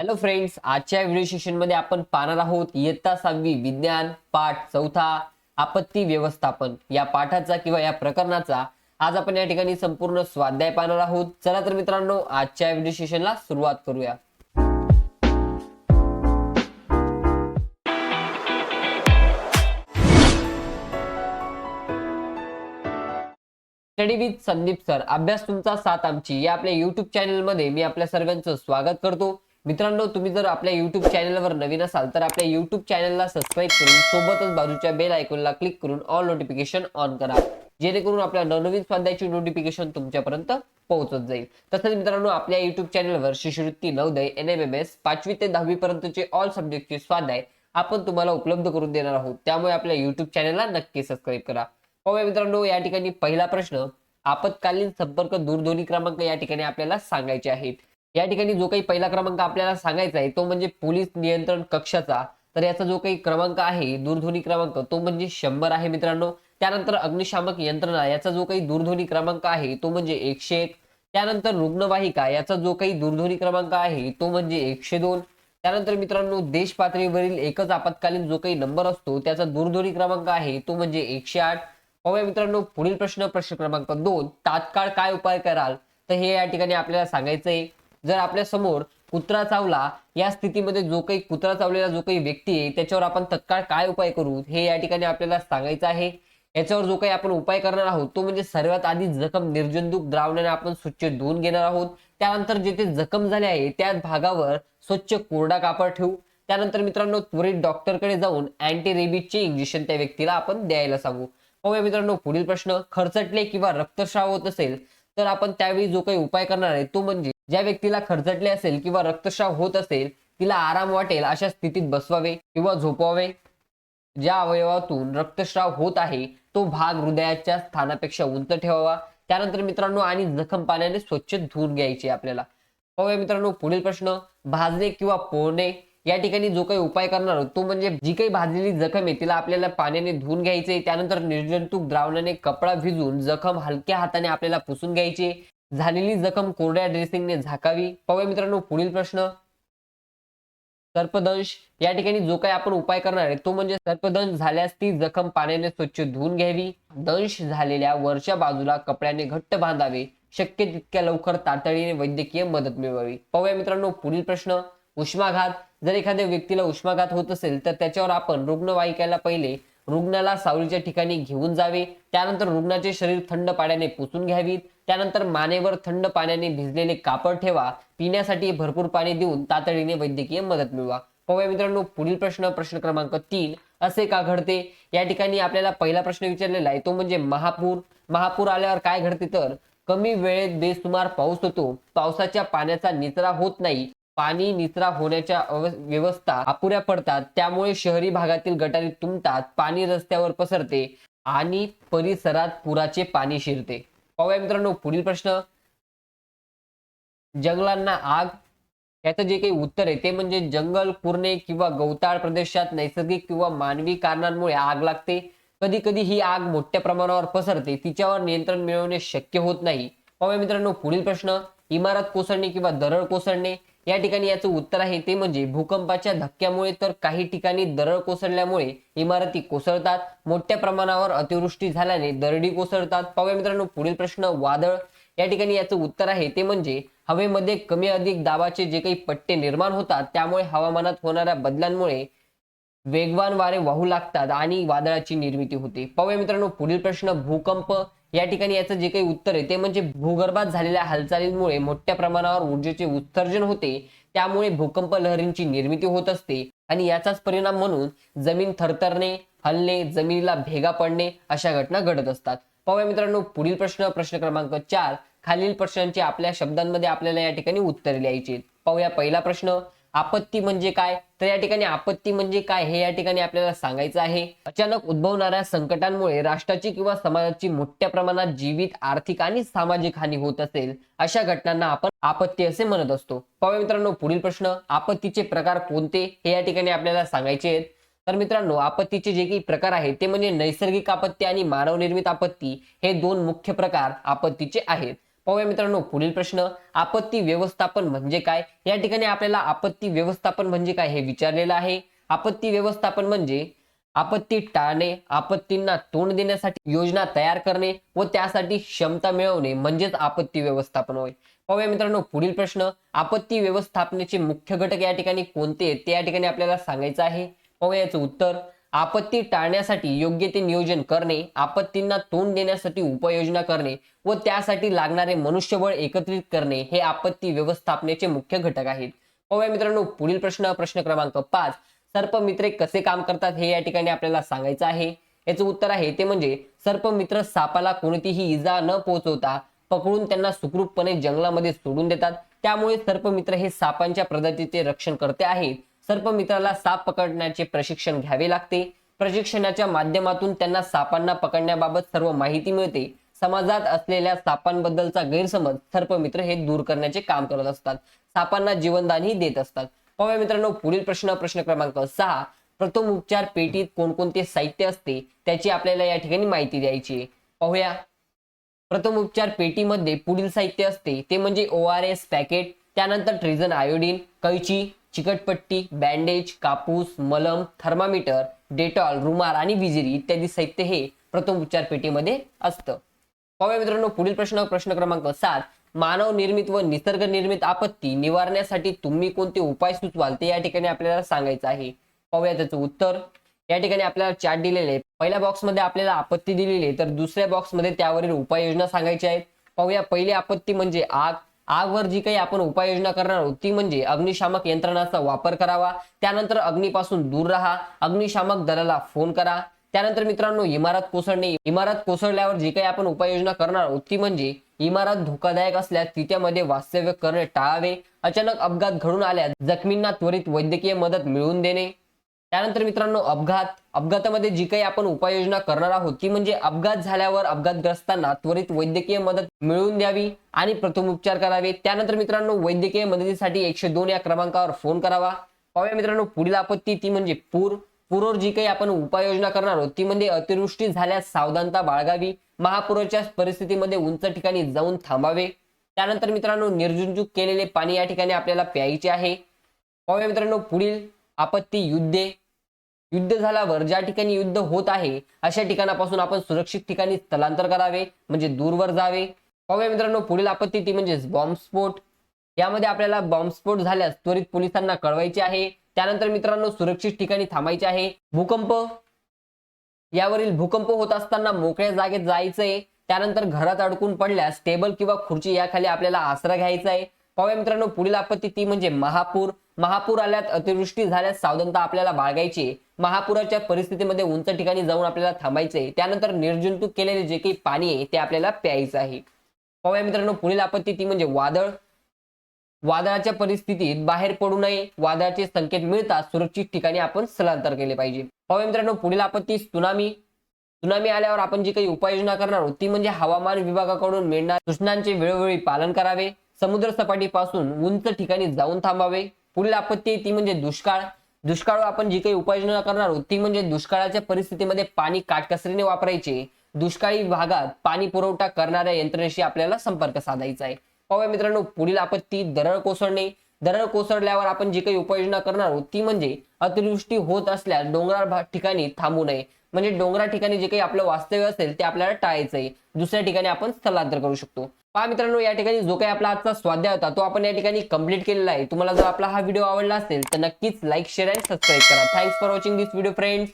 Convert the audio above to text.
Hello friends आजच्या video सेशनमध्ये आपण पाहणार आहोत इयत्ता सहावी विज्ञान पाठ चौथा आपत्ती व्यवस्थापन. या पाठाचा किंवा या प्रकरणाचा आज आपण या ठिकाणी संपूर्ण स्वाध्याय पाहणार आहोत. चला तर मित्रांनो आजच्या व्हिडिओ सेशनला सुरुवात करूया. स्टडी विथ संदीप सर अभ्यास तुमचा साथ आमची. या आपल्या युट्यूब चॅनलमध्ये मी आपल्या सर्वांचं स्वागत करतो. मित्रांनो तुम्ही जर आपल्या युट्यूब चॅनलवर नवीन असाल तर आपल्या युट्यूब चॅनलला सबस्क्राईब करून सोबतच बाजूच्या बेल आयकॉनला क्लिक करून ऑल नोटिफिकेशन ऑन करा. जेणेकरून आपल्या नवनवीन स्वाध्यायाची नोटिफिकेशन तुमच्यापर्यंत पोहोचत जाईल. तसंच मित्रांनो आपल्या युट्यूब चॅनलवर शिष्यवृत्ती Navodaya N M M S पाचवी ते दहावी पर्यंतचे ऑल सब्जेक्टचे स्वाध्याय आपण तुम्हाला उपलब्ध करून देणार आहोत. त्यामुळे आपल्या युट्यूब चॅनलला नक्की सबस्क्राईब करा. पाहूया मित्रांनो या ठिकाणी पहिला प्रश्न आपत्कालीन संपर्क दूरध्वनी क्रमांक या ठिकाणी आपल्याला सांगायचे आहेत. या ठिकाणी जो काही पहिला क्रमांक आपल्याला सांगायचा आहे तो म्हणजे पोलीस नियंत्रण कक्षाचा. तर याचा जो काही क्रमांक आहे दूरध्वनी क्रमांक तो म्हणजे शंभर आहे मित्रांनो. त्यानंतर अग्निशामक यंत्रणा याचा जो काही दूरध्वनी क्रमांक आहे तो म्हणजे एकशे एक. त्यानंतर रुग्णवाहिका याचा जो काही दूरध्वनी क्रमांक आहे तो म्हणजे एकशे दोन. त्यानंतर मित्रांनो देश पातळीवरील एकच आपत्कालीन जो काही नंबर असतो त्याचा दूरध्वनी क्रमांक आहे तो म्हणजे एकशे आठ. पाहूया मित्रांनो पुढील प्रश्न प्रश्न क्रमांक दोन. तात्काळ काय उपाय कराल? तर हे या ठिकाणी आपल्याला सांगायचं आहे जर आपल्यासमोर कुत्रा चावला या स्थितीमध्ये जो काही कुत्रा चावलेला जो काही व्यक्ती आहे त्याच्यावर आपण तत्काळ काय उपाय करू? हे या ठिकाणी आपल्याला सांगायचं आहे. याच्यावर जो काही आपण उपाय करणार आहोत तो म्हणजे सर्वात आधी जखम निर्जंतुक द्रावणाने आपण स्वच्छ धुवून घेणार आहोत. त्यानंतर जेथे जखम झाले आहे त्या भागावर स्वच्छ कोरडा कापड ठेवू. त्यानंतर मित्रांनो त्वरित डॉक्टरकडे जाऊन अँटी रेबीजचे इंजेक्शन त्या व्यक्तीला आपण द्यायला सांगू. पाहूया मित्रांनो पुढील प्रश्न खरचटले किंवा रक्तस्राव होत असेल तर आपण त्यावेळी जो काही उपाय करणार आहे तो म्हणजे ज्या व्यक्तीला खरचटले असेल किंवा रक्तस्राव होत असेल तिला आराम वाटेल अशा स्थितीत बसवावे किंवा झोपवावे. ज्या अवयवातून रक्तस्राव होत आहे तो भाग हृदयाच्या स्थानापेक्षा उंच ठेवावा. त्यानंतर मित्रांनो आणि जखम पाण्याने स्वच्छ धुवून घ्यायची आपल्याला. पाहूया मित्रांनो पुढील प्रश्न भाजणे किंवा पोळणे या ठिकाणी जो काही उपाय करणार आहोत तो म्हणजे जी काही भाजलेली जखम आहे तिला आपल्याला पाण्याने धुवून घ्यायचे त्यानंतर निर्जंतुक द्रावणाने कपडा भिजून जखम हलक्या हाताने आपल्याला पुसून घ्यायची. झालेली जखम कोरड्या ड्रेसिंगने झाकावी. पाहूया मित्रांनो पुढील प्रश्न. सर्पदंश. या ठिकाणी जो काही आपण उपाय करणार आहे तो म्हणजे सर्पदंश झाल्यास ती जखम पाण्याने स्वच्छ धुवून घ्यावी. दंश झालेल्या वरच्या बाजूला कपड्याने घट्ट बांधावे. शक्य तितक्या लवकर तातडीने वैद्यकीय मदत मिळवावी. पाहूया मित्रांनो पुढील प्रश्न. उष्माघात. जर एखाद्या व्यक्तीला उष्माघात होत असेल तर त्याच्यावर आपण रुग्णवाहिकेला पहिले रुग्णाला सावलीच्या ठिकाणी घेऊन जावे. त्यानंतर रुग्णाचे शरीर थंड पाण्याने पुसून घ्यावी. त्यानंतर मानेवर थंड पाण्याने भिजलेले कापड ठेवा. पिण्यासाठी भरपूर पाणी देऊन तातडीने वैद्यकीय मदत मिळवा. पाहूया मित्रांनो पुढील प्रश्न प्रश्न क्रमांक तीन. असे का घडते? या ठिकाणी आपल्याला पहिला प्रश्न विचारलेला आहे तो म्हणजे महापूर. महापूर आल्यावर काय घडते तर कमी वेळेत बेसुमार पाऊस होतो. पावसाच्या पाण्याचा निचरा होत नाही. पाणी निचरा होण्याच्या व्यवस्था अपुऱ्या पडतात. त्यामुळे शहरी भागातील गटारी तुंबतात पाणी रस्त्यावर पसरते आणि परिसरात पुराचे पाणी शिरते. पाहूया मित्रांनो पुढील प्रश्न. जंगलांना आग याचं जे काही उत्तर आहे ते म्हणजे जंगल कुरणे किंवा गवताळ प्रदेशात नैसर्गिक किंवा मानवी कारणांमुळे आग लागते. कधी कधी ही आग मोठ्या प्रमाणावर पसरते. तिच्यावर नियंत्रण मिळवणे शक्य होत नाही. पाहूया मित्रांनो पुढील प्रश्न. इमारत कोसळणे किंवा दरड कोसळणे. या ठिकाणी याचं उत्तर आहे ते म्हणजे भूकंपाच्या धक्क्यामुळे तर काही ठिकाणी दरड कोसळल्यामुळे इमारती कोसळतात. मोठ्या प्रमाणावर अतिवृष्टी झाल्याने दरडी कोसळतात. पाहूया मित्रांनो पुढील प्रश्न वादळ. या ठिकाणी याचं उत्तर आहे ते म्हणजे हवेमध्ये कमी अधिक दाबाचे जे काही पट्टे निर्माण होतात त्यामुळे हवामानात होणाऱ्या बदलांमुळे वेगवान वारे वाहू लागतात आणि वादळाची निर्मिती होते. पाहूया मित्रांनो पुढील प्रश्न भूकंप या ठिकाणी याचं जे काही उत्तर आहे ते म्हणजे भूगर्भात झालेल्या हालचालींमुळे मोठ्या प्रमाणावर ऊर्जेचे उत्सर्जन होते. त्यामुळे भूकंप लहरींची निर्मिती होत असते आणि याचाच परिणाम म्हणून जमीन थरथरणे हलणे जमिनीला भेगा पडणे अशा घटना घडत असतात. पाहूया मित्रांनो पुढील प्रश्न प्रश्न क्रमांक चार. खालील प्रश्नांची आपल्या शब्दांमध्ये आपल्याला या ठिकाणी उत्तर लिहायची पाहूया पहिला प्रश्न. आपत्ती म्हणजे काय? तर या ठिकाणी आपत्ती म्हणजे काय हे या ठिकाणी आपल्याला सांगायचं आहे. अचानक उद्भवणाऱ्या संकटांमुळे राष्ट्राची किंवा समाजाची मोठ्या प्रमाणात जीवित आर्थिक आणि सामाजिक हानी होत असेल अशा घटनांना आपण आपत्ती असे म्हणत असतो. पाहूया मित्रांनो पुढील प्रश्न आपत्तीचे प्रकार कोणते? हे या ठिकाणी आपल्याला सांगायचे आहेत. तर मित्रांनो आपत्तीचे जे काही प्रकार आहेत ते म्हणजे नैसर्गिक आपत्ती आणि मानवनिर्मित आपत्ती हे दोन मुख्य प्रकार आपत्तीचे आहेत. पाहूया मित्रांनो पुढील प्रश्न आपत्ती व्यवस्थापन म्हणजे काय? या ठिकाणी आपल्याला आपत्ती व्यवस्थापन म्हणजे काय हे विचारलेलं आहे. आपत्ती व्यवस्थापन म्हणजे आपत्ती टाळणे आपत्तींना तोंड देण्यासाठी योजना तयार करणे व त्यासाठी क्षमता मिळवणे म्हणजेच आपत्ती व्यवस्थापन होय. पाहूया मित्रांनो पुढील प्रश्न आपत्ती व्यवस्थापनेचे मुख्य घटक या ठिकाणी कोणते आहेत? ते या ठिकाणी आपल्याला सांगायचं आहे. पाहूया याचं उत्तर आपत्ती टाळण्यासाठी योग्य ते नियोजन करणे आपत्तींना तोंड देण्यासाठी उपाययोजना करणे व त्यासाठी लागणारे मनुष्यबळ एकत्रित करणे हे आपत्ती व्यवस्थापनेचे मुख्य घटक आहेत. पाहूया मित्रांनो पुढील प्रश्न प्रश्न क्रमांक पाच. सर्पमित्रे कसे काम करतात हे या ठिकाणी आपल्याला सांगायचं आहे. याचं उत्तर आहे ते म्हणजे सर्पमित्र सापाला कोणतीही इजा न पोहोचवता पकडून त्यांना सुखरूपपणे जंगलामध्ये सोडून देतात. त्यामुळे सर्पमित्र हे सापांच्या प्रजातीचे रक्षण करते आहेत. सर्पमित्राला साप पकडण्याचे प्रशिक्षण घ्यावे लागते. प्रशिक्षणाच्या माध्यमातून त्यांना सापांना पकडण्याबाबत सर्व माहिती मिळते. समाजात असलेल्या सापांबद्दलचा गैरसमज सर्पमित्र हे दूर करण्याचे काम करत असतात. सापांना जीवनदानही देत असतात. पाहूया मित्रांनो पुढील प्रश्न प्रश्न क्रमांक सहा. प्रथम उपचार पेटीत कोणकोणते साहित्य असते? त्याची आपल्याला या ठिकाणी माहिती द्यायची पाहूया. प्रथम उपचार पेटीमध्ये पुढील साहित्य असते. ते म्हणजे ओ आर एस पॅकेट त्यानंतर ट्रिझन आयोडीन कैची चिकटपट्टी बँडेज कापूस मलम थर्मामीटर डेटॉल रुमाल आणि विजिरी इत्यादी साहित्य हे प्रथम उपचार पेटीमध्ये असतं. पाहूया मित्रांनो पुढील प्रश्न प्रश्न क्रमांक सात. मानव निर्मित व निसर्ग निर्मित आपत्ती निवारण्यासाठी तुम्ही कोणते उपाय सुचवाल ते या ठिकाणी आपल्याला सांगायचं आहे. पाहूया त्याचं उत्तर. या ठिकाणी आपल्याला चार्ट दिलेले आहे पहिल्या बॉक्समध्ये आपल्याला आपत्ती दिलेली आहे तर दुसऱ्या बॉक्समध्ये त्यावरील उपाययोजना सांगायच्या आहेत पाहूया पहिली आपत्ती म्हणजे आग आगवर जी काही आपण उपाययोजना करणार आहोत ती म्हणजे अग्निशामक यंत्रणाचा वापर करावा. त्यानंतर अग्नीपासून दूर राहा. अग्निशामक दलाला फोन करा. त्यानंतर मित्रांनो इमारत कोसळणे. इमारत कोसळल्यावर जी काही आपण उपाययोजना करणार आहोत ती म्हणजे इमारत धोकादायक असल्यास तिच्यामध्ये वास्तव्य करणे टाळावे. अचानक अपघात घडून आल्यास जखमींना त्वरित वैद्यकीय मदत मिळवून देणे. त्यानंतर मित्रांनो अपघात. अपघातामध्ये जी काही आपण उपाययोजना करणार आहोत ती म्हणजे अपघात झाल्यावर अपघातग्रस्तांना त्वरित वैद्यकीय मदत मिळवून द्यावी आणि प्रथमोपचार करावे. त्यानंतर मित्रांनो वैद्यकीय मदतीसाठी एकशे दोन या क्रमांकावर फोन करावा. पाहूया मित्रांनो पुढील आपत्ती ती म्हणजे पूर. पूरवर जी काही आपण उपाययोजना करणार आहोत ती म्हणजे अतिवृष्टी झाल्यास सावधानता बाळगावी. महापुराच्या परिस्थितीमध्ये उंच ठिकाणी जाऊन थांबावे. त्यानंतर मित्रांनो निर्जुंजुक केलेले पाणी या ठिकाणी आपल्याला प्यायचे आहे. पाहूया मित्रांनो पुढील आपत्ती युद्धे युद्ध झाल्यावर ज्या ठिकाणी युद्ध होत आहे अशा ठिकाणापासून आपण सुरक्षित ठिकाणी स्थलांतर करावे म्हणजे दूरवर जावे. पाहूया मित्रांनो पुढील आपत्ती ती म्हणजे बॉम्बस्फोट यामध्ये आपल्याला बॉम्बस्फोट झाल्यास त्वरित पोलिसांना कळवायचे आहे. त्यानंतर मित्रांनो सुरक्षित ठिकाणी थांबायचे आहे. भूकंप. यावरील भूकंप होत असताना मोकळ्या जागेत जायचंय. त्यानंतर घरात अडकून पडल्यास टेबल किंवा खुर्ची याखाली आपल्याला आसरा घ्यायचा आहे. पाहूया मित्रांनो पुढील आपत्ती ती म्हणजे महापूर. महापूर आल्यात अतिवृष्टी झाल्यास सावधानता आपल्याला बाळगायची महापुराच्या परिस्थितीमध्ये उंच ठिकाणी जाऊन आपल्याला थांबायचे त्यानंतर निर्जंतुक केलेले जे काही पाणी आहे ते आपल्याला प्यायचं आहे. पाहूया मित्रांनो पुढील आपत्ती ती म्हणजे वादळ. वादळाच्या परिस्थितीत बाहेर पडू नये. वादळाचे संकेत मिळतात सुरक्षित ठिकाणी आपण स्थलांतर केले पाहिजे. पाहूया मित्रांनो पुढील आपत्ती सुनामी. सुनामी आल्यावर आपण जी काही उपाययोजना करणार आहोत ती म्हणजे हवामान विभागाकडून मिळणार सूचनांचे वेळोवेळी पालन करावे. समुद्र सपाटीपासून उंच ठिकाणी जाऊन थांबावे. पुढील आपत्ती ती म्हणजे दुष्काळ. दुष्काळ आपण जी काही उपाययोजना करणार आहोत ती म्हणजे दुष्काळाच्या परिस्थितीमध्ये पाणी काटकसरीने वापरायचे. दुष्काळी भागात पाणी पुरवठा करणाऱ्या यंत्रणेशी आपल्याला संपर्क साधायचा आहे. पाहूया मित्रांनो पुढील आपत्ती दरड कोसळणे. दरड कोसळल्यावर आपण जी काही उपाययोजना करणार आहोत ती म्हणजे अतिवृष्टी होत असल्यास डोंगराळ ठिकाणी थांबू नये. म्हणजे डोंगराळ ठिकाणी जे काही आपलं वास्तव्य असेल ते आपल्याला टाळायचं आहे. दुसऱ्या ठिकाणी आपण स्थलांतर करू शकतो. पहा मित्रांनो या ठिकाणी जो काही आपला आजचा स्वाध्याय होता तो आपण या ठिकाणी कंप्लीट केलेला आहे. तुम्हाला जर आपला हा व्हिडिओ आवडला असेल तर नक्कीच लाईक शेअर अँड सबस्क्राईब करा. Thanks for watching this video friends